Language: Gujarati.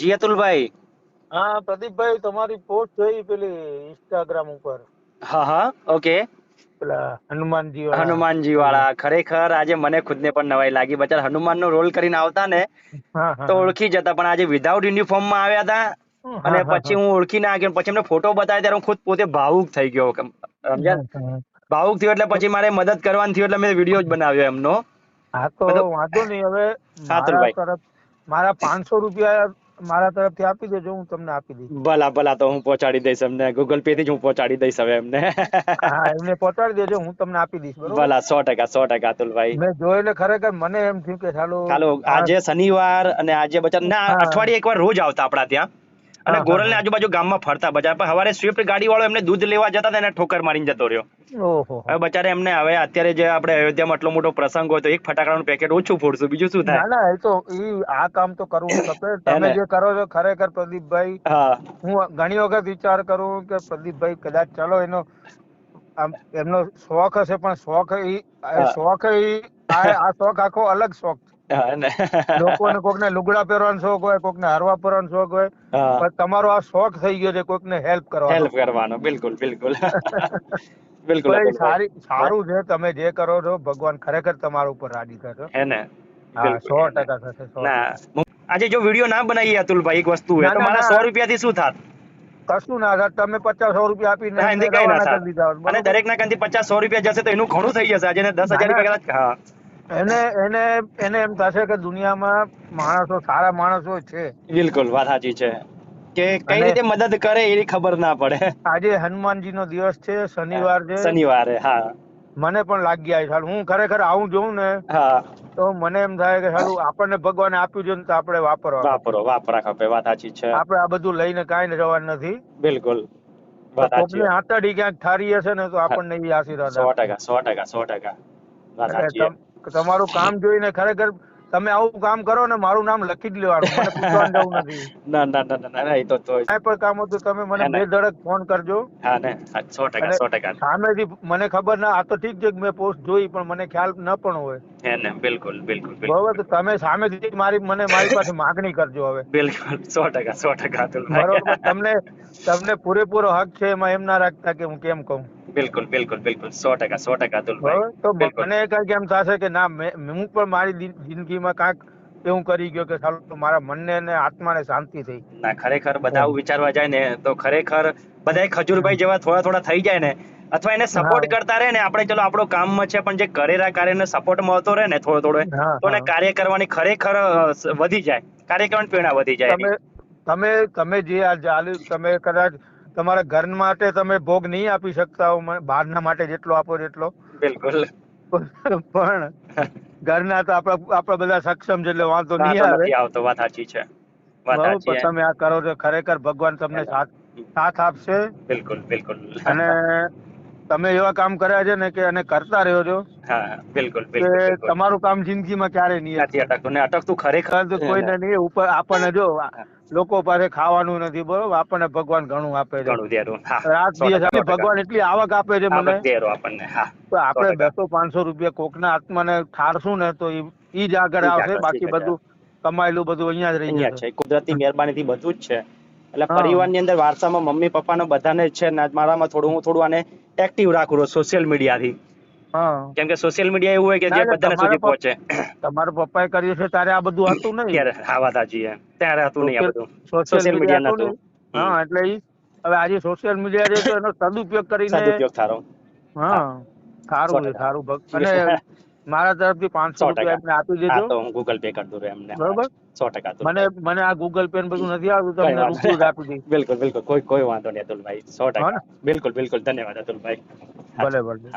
જી અતુલભાઈ હા પ્રદીપભાઈ તમારી પોસ્ટ જોઈ પેલી ઇન્સ્ટાગ્રામ ઉપર. હા હા ઓકે. પેલા હનુમાનજી વાળા. હનુમાનજી વાળા ખરેખર આજે મને ખુદને પણ નવાઈ લાગી. બચાર હનુમાન નો રોલ કરીને આવતા ને તો ઓળખી જતા પણ આજે વિધાઉટ યુનિફોર્મમાં આવ્યા હતા અને પછી હું. ઓળખી ના ગયો પછી એમને ફોટો બતાવ્યો ત્યારે હું ખુદ પોતે ભાવુક થઈ ગયો સમજ્યા. ભાવુક થયો એટલે પછી મારે મદદ કરવાની થયું એટલે મેં વીડિયો જ બનાવ્યો એમનો. હા તો વાંધો નહીં હવે મારા તરફ મારા પાંચસો રૂપિયા મારા તરફથી આપી દેજો હું તમને આપી દઈશ. ભલા ભલા તો હું પહોંચાડી દઈશ એમને. ગૂગલ પે થી જ હું પહોંચાડી દઈશ હવે એમને. હા એમને પહોંચાડી દેજો હું તમને આપી દઈશ બરોબર? ભલા સો ટકા સો ટકા અતુલભાઈ. મેં ને ખરેખર મને એમ થયું કે ચાલો ચાલો આજે શનિવાર અને આજે બચત ના. અઠવાડિયે એકવાર રોજ આવતા આપણા ત્યાં. અને ગોરલ ને આજુબાજુ ગામમાં ફરતા. બજાર પર હવારે સ્વિફ્ટ ગાડી વાળો એમને દૂધ લેવા જતા એને ઠોકર મારીને જતો રહ્યો. હવે બચારે એમને હવે અત્યારે જે આપણે અયોધ્યામાં એટલો મોટો પ્રસંગ હોય તો એક ફટાકડાનું પેકેટ ઓછું ફોડશું. બીજું શું થાય? ના એ તો ઈ આ કામ તો કરવું તમે જે કરો છો ખરેખર પ્રદીપભાઈ હું. ઘણી વખત વિચાર કરું કે પ્રદીપભાઈ કદાચ ચાલો એનો આમ એમનો શોખ હશે પણ શોખ ઈ શોખ ઈ આ શોખ આખો અલગ શોખ લોકોને કોકને લુગડા પહેરવાનો શોખ હોય કોકને હરવા પહેરવાનો શોખ હોય પણ તમારો આ શોખ થઈ ગયો છે કોકને હેલ્પ કરવાનો. હેલ્પ કરવાનો બિલકુલ બિલકુલ. બિલકુલ સારી સારું છે તમે જે કરો છો ભગવાન ખરેખર તમારા ઉપર રાજી થશે. હે ને હા સો ટકા થશે ના આજે જો વીડિયો ના બનાવીએ અતુલભાઈ એક વસ્તુ હોય તો મારા સો સો રૂપિયાથી શું થાત? કશું ના થાય તમે પચાસ સો રૂપિયા આપીને અને દરેક ના કાનથી પચાસ સો રૂપિયા જશે તો એનું ઘણું થઈ જશે આજે દસ હજાર. રૂપિયા કદાચ એને એને એને એમ થશે કે દુનિયામાં માણસો સારા માણસો છે. બિલકુલ વાત સાચી છે. કે કઈ રીતે મદદ કરે એની ખબર ના પડે. આજે હનુમાનજી નો દિવસ છે શનિવાર છે. શનિવારે હા. મને પણ લાગી આવી સાલું હું ખરેખર આવું જોઉં ને હા. તો મને એમ થાય કે સારું આપણને ભગવાને આપ્યું છે તો આપણે વાપરવા વાપરો વાપરા ખપે વાત સાચી છે. આપણે આ બધું લઈને કાંઈ જવાનું નથી. બિલકુલ કોકની આંતરડી ક્યાંક ઠારી હશે ને તો આપણને એ આશીર્વાદ સો ટકા સો ટકા સો ટકા વાત સાચી તમ- તમારું કામ જોઈને ખરેખર તમે આવું કામ કરો ને મારું નામ લખી જ લેવાનું. મને પૂછવાનું જવું નથી. ના ના ના ના ના એ તો તો કાંઈ પણ કામ હતું તમે મને. બે ધડક ફોન કરજો. હા ને હા, સો ટકા અને સો ટકા. સામેથી મને ખબર ના આ તો ઠીક છે કે મેં પોસ્ટ જોઈ પણ મને ખ્યાલ ન પણ હોય. હે ને બિલકુલ બિલકુલ બરોબર તો તમે સામેથી મારી મને મારી પાસે માગણી કરજો હવે. બિલકુલ સો ટકા સો ટકા અતુલભાઈ. બરોબર તમને તમને પૂરેપૂરો હક છે એમાં એમ ના રાખતા કે હું કેમ કહું. બિલકુલ બિલકુલ બિલકુલ. સો ટકા સો ટકા અતુલભાઈ. તો. મને કંઈક એમ થશે કે ના હું પણ મારી જિંદગીમાં કાંઈક એવું કરી ગયો કે સાલું મારા મનને અને આત્માને શાંતિ થઈ. ના ખરેખર બધા આવું વિચારવા જાય ને તો ખરેખર બધા ખજૂરભાઈ જેવા થોડા થોડા થઈ જાય ને અથવા એને સપોર્ટ કરતા રહે ને આપણે ચલો આપણો કામમાં છે પણ જે કરેલા કાર્યને સપોર્ટ મળતો રહે ને થોડો થોડો તો એને કાર્ય કરવાની ખરેખર વધી જાય. કાર્ય કરવાની પ્રેરણા વધી જાય તમે તમે તમે જે આ ચાલ્યું તમે કદાચ તમારા ઘર માટે તમે ભોગ નહીં આપી શકતા હો બહારના માટે જેટલો આપો એટલો બિલકુલ. પણ ઘરના તો આપણા આપણા બધા સક્ષમ છે એટલે વાંધો નહીં આવે. આવતો. વાત સાચી છે. તમે આ કરો છો ખરેખર ભગવાન તમને સાથ સાથ આપશે. બિલકુલ બિલકુલ. અને તમે એવા કામ કર્યા છે ને કે અને કરતા રહ્યો છો હા બિલકુલ બિલકુલ તમારું કામ જિંદગીમાં ક્યારે નહીં નથી અટકતું ને અટકતું ખરેખર કોઈ કોઈને નહીં ઉપર આપણને જો લોકો પાસે ખાવાનું નથી બરોબર આપણને ભગવાન ઘણું આપે છે. ઘણું દેરું રાત દિવસ. ભગવાન એટલી આવક આપે છે મને. બધે આપણને હા તો આપણે બસો પાંચસો રૂપિયા કોકના આત્માને ઠારશું ને તો ઈ જ આગળ આવશે બાકી બધું કમાયેલું બધું અહીંયા જ રહી ગયા છે કુદરતી મહેરબાનીથી બધું જ છે. એટલે પરિવારની અંદર વારસામાં મમ્મી પપ્પાનો બધાને જ છે ને મારામાં થોડું હું થોડું આને એક્ટિવ રાખું સોશિયલ મીડિયાથી હા. કેમ કે સોશિયલ મીડિયા એવું હોય કે જે બધાને સુધી પહોંચે. તમારા પપ્પાએ કર્યું છે ત્યારે આ બધું હતું નહીં. ત્યારે હા વાત સાચી છે. ત્યારે હતું નહીં આ બધું. સોશિયલ મીડિયા નતું. હા એટલે હવે આજે સોશિયલ મીડિયા છે તો એનો સદુપયોગ કરીને સદુપયોગ થારો હા સારું સારું ભક્ત. અને મારા તરફથી પાંચસો રૂપિયા એમને આપી દેજો. તો હું ગૂગલ પે કરી દઉં એમને. બરોબર. સો ટકા મને મને આ ગૂગલ પે બધું નથી આવતું તમને રૂપિયો જ આપી દઈશ. બિલકુલ બિલકુલ. કોઈ કોઈ વાંધો નહીં અતુલભાઈ. સો ટકા. બિલકુલ બિલકુલ. ધન્યવાદ અતુલભાઈ. ભલે ભલે.